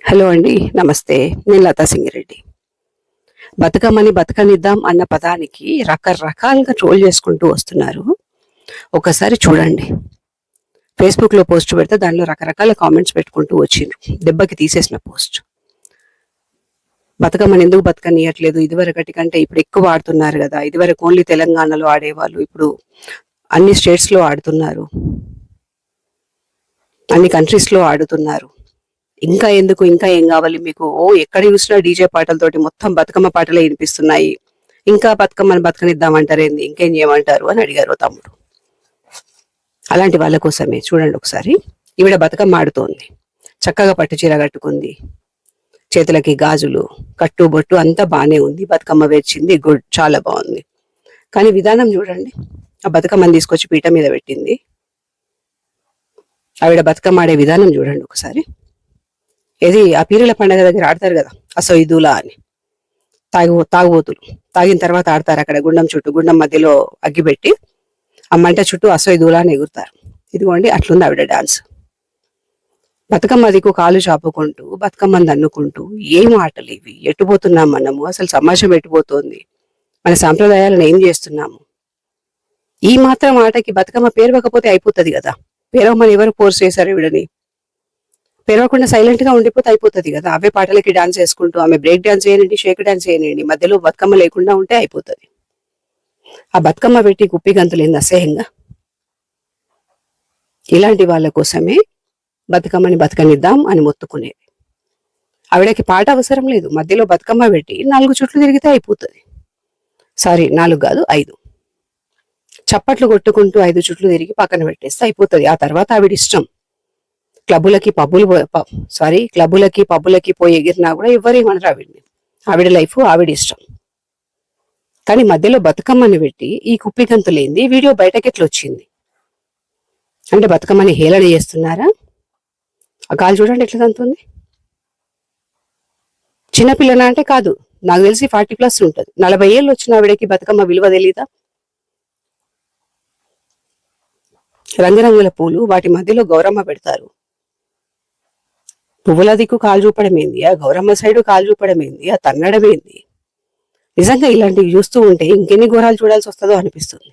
Hello అండి నమస్తే. నేను లతా సింగిరెడ్డి. బతుకమ్మని బతకనిద్దాం అన్న పదానికి రకరకాలుగా ట్రోల్ చేసుకుంటూ వస్తున్నారు. ఒకసారి చూడండి. ఫేస్బుక్లో పోస్ట్ పెడితే దానిలో రకరకాల కామెంట్స్ పెట్టుకుంటూ వచ్చిండ్రు. దెబ్బకి తీసేసిన పోస్ట్. బతుకమ్మని ఎందుకు బతకనియట్లేదు? ఇదివరకటి కంటే ఇప్పుడు ఎక్కువ ఆడుతున్నారు కదా. ఇదివరకు ఓన్లీ తెలంగాణలో ఆడేవాళ్ళు ఇప్పుడు అన్ని స్టేట్స్లో ఆడుతున్నారు. అన్ని కంట్రీస్లో ఆడుతున్నారు. ఇంకా ఎందుకు ఇంకా ఏం కావాలి మీకు? ఓ ఎక్కడ చూసినా డీజే పాటలతోటి మొత్తం బతుకమ్మ పాటలే వినిపిస్తున్నాయి. ఇంకా బతుకమ్మని బతకనిద్దామంటారేంది? ఇంకేం చేయమంటారు? అని అడిగారు తమ్ముడు. అలాంటి వాళ్ళ కోసమే. చూడండి ఒకసారి. ఈవిడ బతుకమ్మ ఆడుతోంది. చక్కగా పట్టు చీర కట్టుకుంది. చేతులకి గాజులు కట్టు బొట్టు అంతా బాగానే ఉంది. బతుకమ్మ వేర్చింది. గుడ్ చాలా బాగుంది. కానీ విధానం చూడండి. ఆ బతుకమ్మని తీసుకొచ్చి పీట మీద పెట్టింది. ఆవిడ బతుకమ్మ ఆడే విధానం చూడండి ఒకసారి. ఇది ఆ పీరుల పండగ దగ్గర ఆడతారు కదా అసొయిదులా అని. తాగు తాగుబోతులు. తాగిన తర్వాత ఆడతారు అక్కడ గుండం చుట్టూ గుండం మధ్యలో అగ్గిపెట్టి ఆ మంట చుట్టూ అసొయిదులా అని ఎగురుతారు. ఇదిగోండి అట్లుంది ఆవిడ డాన్స్. బతుకమ్మ దిక్కు కాలు చాపుకుంటూ బతుకమ్మని అన్నుకుంటూ ఏం ఆటలు ఇవి? ఎట్టుపోతున్నాం మనము? అసలు సమాజం ఎట్టుపోతోంది మన సాంప్రదాయాలను ఏం చేస్తున్నాము? ఈ మాత్రం ఆటకి బతుకమ్మ పేరవకపోతే అయిపోతుంది కదా. పేరవమని ఎవరు ఫోర్స్ చేశారు ఈవిడని? పెరగకుండా సైలెంట్గా ఉండిపోతే అయిపోతుంది కదా. అవే పాటలకి డాన్స్ చేసుకుంటూ ఆమె బ్రేక్ డాన్స్ చేయనండి షేక్ డాన్స్ చేయనండి మధ్యలో బతుకమ్మ లేకుండా ఉంటే అయిపోతుంది. ఆ బతుకమ్మ పెట్టి కుప్పి గంతులేంది అసహ్యంగా. ఇలాంటి వాళ్ళ కోసమే బతుకమ్మని బతకనిద్దాం అని మొత్తుకునేది. ఆవిడకి పాట అవసరం లేదు. మధ్యలో బతుకమ్మ పెట్టి నాలుగు చుట్లు తిరిగితే అయిపోతుంది. సారీ నాలుగు కాదు ఐదు. చప్పట్లు కొట్టుకుంటూ ఐదు చుట్లు తిరిగి పక్కన పెట్టేస్తే అయిపోతుంది. ఆ తర్వాత ఆవిడ ఇష్టం. క్లబ్బులకి పబ్బులు సారీ క్లబ్బులకి పబ్బులకి పోయి ఎగిరినా కూడా ఎవరేమనరు ఆవిడని. ఆవిడ లైఫ్ ఆవిడ ఇష్టం. కానీ మధ్యలో బతుకమ్మని పెట్టి ఈ కుప్పి లేని వీడియో బయటకి ఎట్లా వచ్చింది? అంటే బతుకమ్మని హేళన చేస్తున్నారా? ఆ కాలు చూడండి ఎట్లా తంతుంది? చిన్నపిల్లనా అంటే కాదు నాకు తెలిసి ఫార్టీ ప్లస్ ఉంటుంది. నలభై ఏళ్ళు వచ్చిన ఆవిడకి బతుకమ్మ విలువ తెలీదా? రంగురంగుల పూలు వాటి మధ్యలో గౌరమ్మ పెడతారు. పువ్వుల దిక్కు కాలు చూపడం ఏంది ఆ గౌరమ్మ సైడు కాలు చూపడం ఏంది ఆ తన్నడం ఏంది నిజంగా ఇలాంటివి చూస్తూ ఉంటే ఇంకెన్ని ఘోరాలు చూడాల్సి వస్తుందో అనిపిస్తుంది.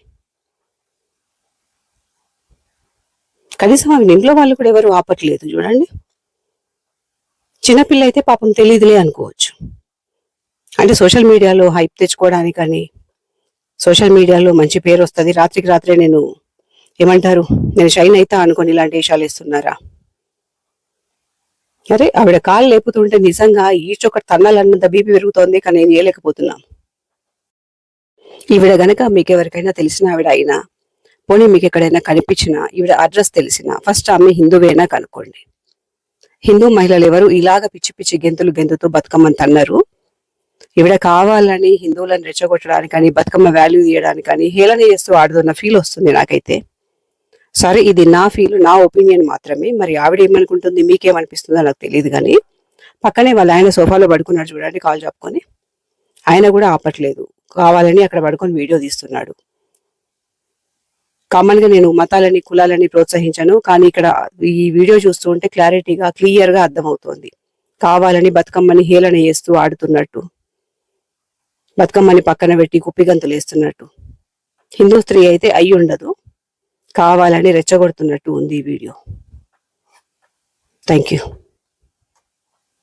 కనీసం ఆమె ఇంట్లో వాళ్ళు కూడా ఎవరు ఆపట్లేదు చూడండి. చిన్నపిల్ల అయితే పాపం తెలియదులే అనుకోవచ్చు. అంటే సోషల్ మీడియాలో హైప్ తెచ్చుకోవడానికని సోషల్ మీడియాలో మంచి పేరు వస్తుంది. రాత్రికి రాత్రే నేను ఏమంటారు? నేను షైన్ అవుతా అనుకొని ఇలాంటి వేషాలు ఇస్తున్నారా అరే ఆవిడ కాలు లేపుతుంటే నిజంగా ఈచ్ ఒకటి తన్నాలన్నంత బీపీ పెరుగుతోంది కానీ నేను చేయలేకపోతున్నాను ఈవిడ గనక మీకు ఎవరికైనా తెలిసిన ఆవిడ అయినా పోనీ మీకు ఎక్కడైనా కనిపించినా ఈవిడ అడ్రస్ తెలిసినా ఫస్ట్ ఆమె హిందువేనా కనుక్కోండి. హిందూ మహిళలు ఎవరు ఇలాగ పిచ్చి పిచ్చి గెంతులు గెంతుతూ బతుకమ్మని తన్నారు? ఈవిడ కావాలని హిందువులను రెచ్చగొట్టడానికని బతుకమ్మ వాల్యూ తీయడానికని హేళన చేస్తూ ఆడుతున్న ఫీల్ వస్తుంది నాకైతే. సరే ఇది నా ఫీల్ నా ఒపీనియన్ మాత్రమే. మరి ఆవిడ ఏమనుకుంటుంది? మీకేమనిపిస్తుందో నాకు తెలియదు కానీ పక్కనే వాళ్ళ ఆయన సోఫాలో పడుకున్నాడు చూడండి కాల్ చెప్పుకొని ఆయన కూడా ఆపట్లేదు. కావాలని అక్కడ పడుకొని వీడియో తీస్తున్నాడు. కామన్గా నేను మతాలని కులాలని ప్రోత్సహించాను కానీ ఇక్కడ ఈ వీడియో చూస్తూ ఉంటే క్లారిటీగా క్లియర్గా అర్థమవుతోంది. కావాలని బతుకమ్మని హేళన చేస్తూ ఆడుతున్నట్టు. బతుకమ్మని పక్కన పెట్టి కుప్పిగంతులు వేస్తున్నట్టు హిందూ స్త్రీ అయితే అయి ఉండదు కావాలని రెచ్చగొడుతున్నట్టు ఉంది ఈ వీడియో. Thank you